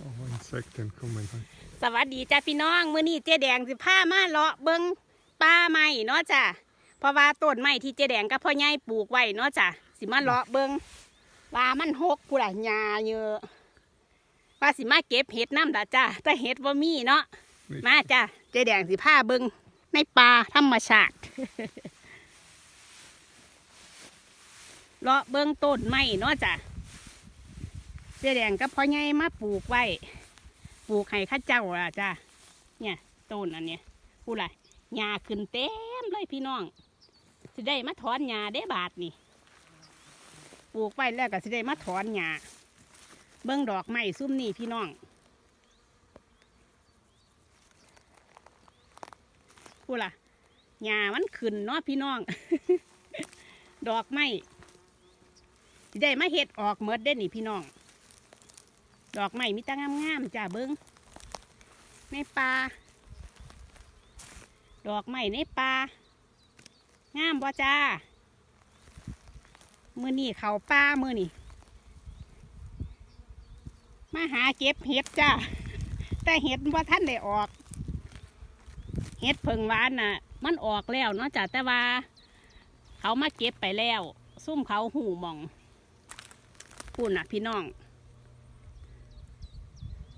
Oh, insekten kommer här. สวัสดีจ้าพี่น้องมื้อนี้เจ๊แดงสิพามาเลาะเบิงป่าไม้เนาะจ้ะเพราะว่าต้นไม้ที่เจ๊แดงกับพ่อใหญ่ปลูกไว้เนาะจ้ะสิมาเลาะเบิงว่ามันหกกูล่ะหญ้าเยอะว่าสิมาเก็บเห็ดน้ำละจ้ะแต่เห็ดบ่มีเนาะมาจ้ะเจ๊แดงสิพาเบิงในป่าธรรมชาติเลาะเบิงต้นไม้เนาะจ้ะ เจ๊แดงกับพ่อใหญ่มาปลูกไว้ ปลูกให้ข้าเจ้าอะจ้าเนี่ยต้นอันเนี้ยผู้ไรหญ้าขึ้นเต็มเลยพี่น้องสิได้มาถอนหญ้าได้บาทนี่ปลูกไว้แล้วก็สิได้มาถอนหญ้าเบิ้งดอกไม้ซุ่มนี่พี่น้องผู้ล่ะหญ้ามันขึ้นเนาะพี่น้อง ดอกไม้สิได้มาเฮ็ดออกเมดได้นี่พี่น้อง ดอกไม้มีแตางามๆจ้าเบิ้งในป่าดอกไม้ในป่างามบ่จ้ามือนี่เขาป่ามือนี่มาหาเก็บเห็ดจ้าแต่เห็ดว่าท่านได้ออก เห็ดเพิงหวานน่ะ มันออกแล้วเนาะจ้าแต่ว่า เขามาเก็บไปแล้ว ซุ่มเขาหูมองพูดน่ะพี่น้อง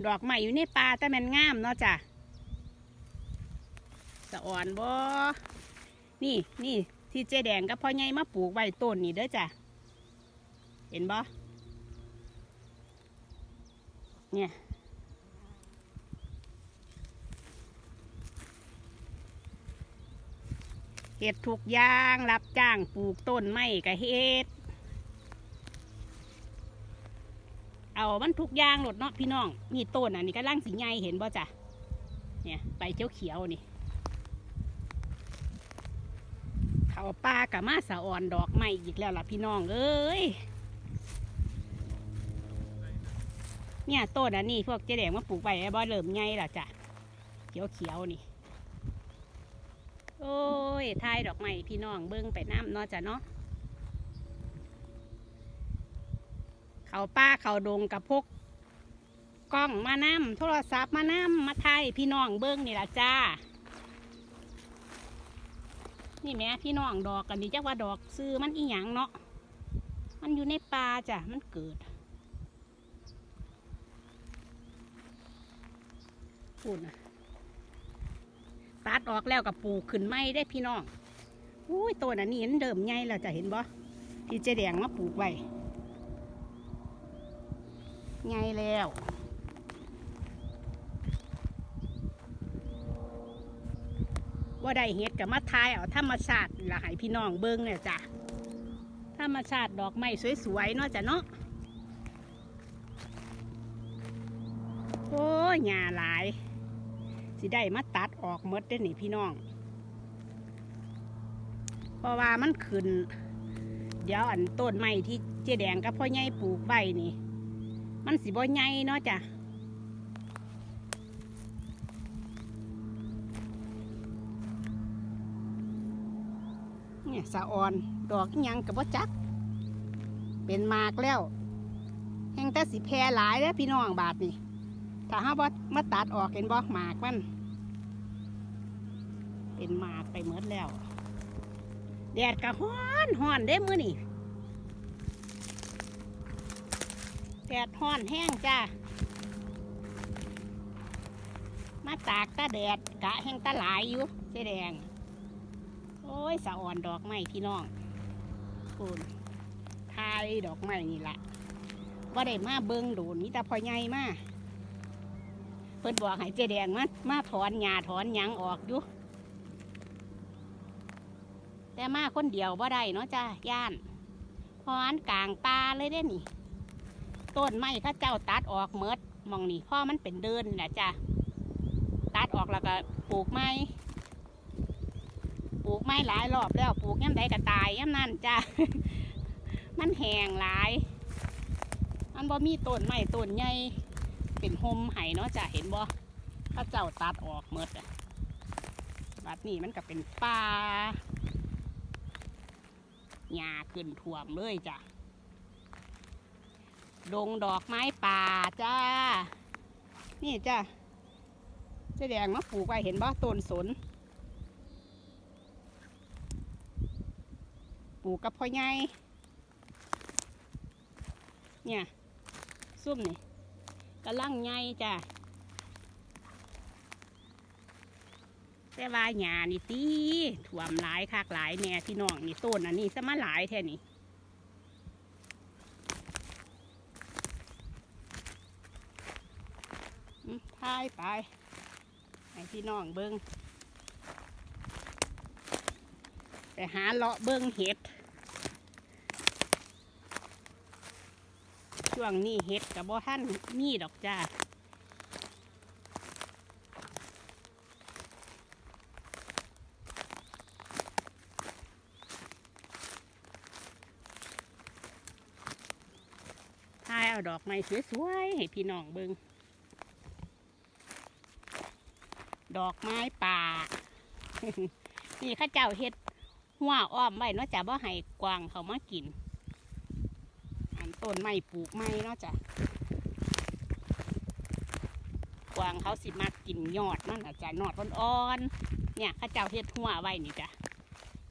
ดอกไม้อยู่ในป่าแต่มันงามเนาะจ้ะสะอ่อนบ่นี่นี่ที่เจ๊แดงกับพ่อใหญ่มาปลูกไว้ต้นนี่เด้อจ้ะ เห็นบ่เนี่ยเห็ดทุกอย่างรับจ้างปลูกต้นไม้กับเห็ด เอามันทุกอย่างหลดเนาะพี่น้องนี่ต้นอันนี้ก็ล่างสีใหญ่เห็นบ่จ้ะเนี่ยใบเขียวเขียวนี่เขาป่ากับมาสะอ่อนดอกไม้อีกแล้วล่ะพี่น้องเอ้ยเนี่ยต้นอันนี้พวกเจ๊แดงมาปลูกไว้บ่เริ่มใหญ่ละจ้ะเขียวเขียวนี่ โอ้ยทายดอกไม้พี่น้องเบิ้งไปน้ำเนาะจ้ะเนาะ เขาป้าเขาดงกับพกกล้องมานำโทรศัพท์มานำมาถ่ายพี่น้องเบิ้งนี่ละจ้า นี่แม่พี่น้องดอกกันนี่จักว่าดอกซื้อมันอีหยังเนาะมันอยู่ในป่าจ้ะมันเกิดพูดนะตัดออกแล้วกับปลูกขึ้นไม่ได้พี่น้องอุ้ยตัวนั้นนี่เห็นเดิมใหญ่แล้วจะเห็นบ่ที่เจแดงมาปลูกไว้ ไงแล้วว่าได้เห็ดกับมาทายเอาธรรมชาติละให้พี่น้องเบิ้งเนี่ยจ้ะธรรมชาติดอกไม้สวยๆเนาะจ้ะเนาะโอ้ยหญ้าหลาย สิได้มาตัดออกหมดได้อนี่พี่น้อง เพราะว่ามันขึ้น เดี๋ยวอันต้นไม้ที่เจ๊แดงกับพ่อใหญ่ปลูกไว้นี่ มันสิบ่ใหญ่เนาะจ้ะเนี่ยสะออน ดอกยังกับบ่จัก เป็นหมากแล้ว แห้งแต่สิแพร่หลายแล้วพี่น้องบาทนี่ถ้าห้าบ่มาตัดออกเห็นบ่หมากมัน เป็นหมากไปหมดแล้ว แดดก็ฮ้อนฮ้อนเด้มือนี่ แดดห้อนแห้งจ้ามาตากตาแดดกะแห้งตาหลายอยู่เจแดง โอ้ยสะอ่อนดอกไม้พี่น้องคุณทายดอกไม้นี่ละว่าได้มาเบิงโดนนี่แต่พอใหญ่มาเพิ่นบอกให้เจแดงมามาถอนหญ้าถอนหยังออกอยู่แต่มาคนเดียวว่าได้เนาะจ้าย่านพอนกลางป่าเลยเด้นี่ ต้นไม้ข้าเจ้าตัดออกเมดมองนี่พ่อมันเป็นเดินแหละจ้ะตัดออกแล้วก็ปลูกไม้ปลูกไม้หลายรอบแล้วปลูกย่ำใดก็ตายย่ำนั่นจ้ะมันแห้งหลาย มันบ่มีต้นไม้ต้นใหญ่เป็นโฮมไห้เนาะจ้ะเห็นบ่ข้าเจ้าตัดออกเมดอะบัดนี้มันก็เป็นป่าหญ้าขึ้นท่วมเลยจ้ะ ดงดอกไม้ป่าจ้า นี่จ้ะเจ๊แดงมาปลูกไว้เห็นบ่ต้นสนปลูกกับพ่อใหญ่เนี่ยซุ่มนี่กำลังใหญ่จ้ะแต่ว่าหญ้านี่ตีถ่วมหลายคักหลายแน่พี่น้องนี่ต้นอันนี้สมาหลายแท่นี่ อืมทายไปให้พี่น้องเบิงไปหาเลาะเบิงเห็ด ช่วงนี้เห็ดกับบ่ท่านมีดอกจ้าทายเอาดอกไม้สวยๆให้พี่น้องเบิง ดอกไม้ป่า นี่ข้าเจ้าเฮ็ดหัวอ้อมไว้เนาะจ้ะบ่ให้กวางเขามากิน อันต้นไม้ปลูกไม้เนาะจ้ะกวางเขาสิมากินยอดนั่นน่ะจ้ะยอดอ่อนๆ เนี่ยข้าเจ้าเฮ็ดหัวไว้นี่จ้ะ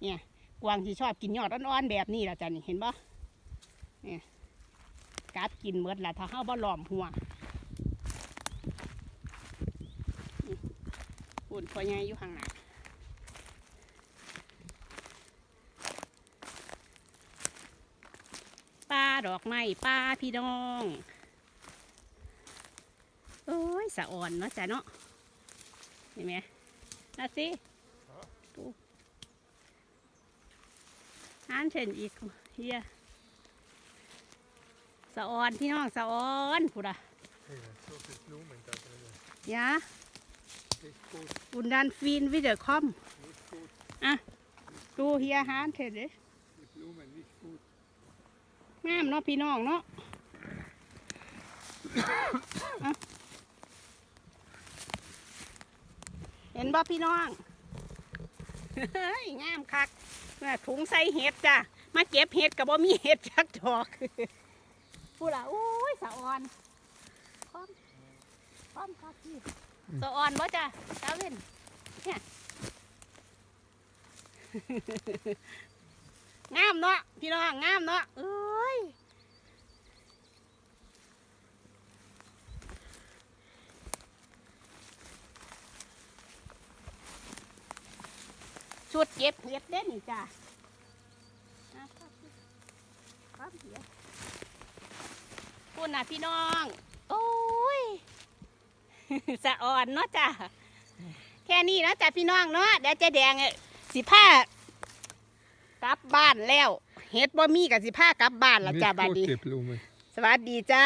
เนี่ยกวางที่ชอบกินยอดอ่อนๆแบบนี้ละจ้ะนี่เห็นปะเนี่ยกัดกินเมดละถ้าเฮาบ่หลอมหัว นพอใหญ่อยู่ข้างหน้าป้าดอกไม้ป้าพี่น้องโอ้ยสะอ่อนเนาะจ้ะเนาะเห็นไหมน่าสิดูอ่านเช่นอีกเฮียสะออนพี่น้องสะออนพูดอะ Hey, Und drinnen. ยะ Nicht gut, อุนดันฟีนวิเดอร์คอม nicht gut. ดูเฮียฮานเถอะเด้ Die Blumen nicht gut. งามเนาะพี่น้องเนาะเห็นบ่พี่น้องเฮ้ยงามคักถุงใส่เห็ดจ้ะ มาเก็บเห็ดกับบ่มีเห็ดจักดอกพูดอะโอ้ยสะออนคอมคอมคักพี่ สะออนบ่จ้ะตาเล่นเนี่ยงามเนาะพี่น้องงามเนาะเอ้ยชุดเก็บเห็ดเด้นี่จ้ะอะครับเดี๋ยวพูดนะพี่น้องโอ้ย สะอ่อนเนาะจ้ะแค่นี้เนาะจ้ะพี่น้องเนาะเดี๋ยวเจะแดงอะสิผ้ากลับบ้านแล้วเฮ็ดบ่มีกับสิผ้ากลับบ้านละ Nicht จ้าบัด gut, นี้ die Blumen. สวัสดีจ้า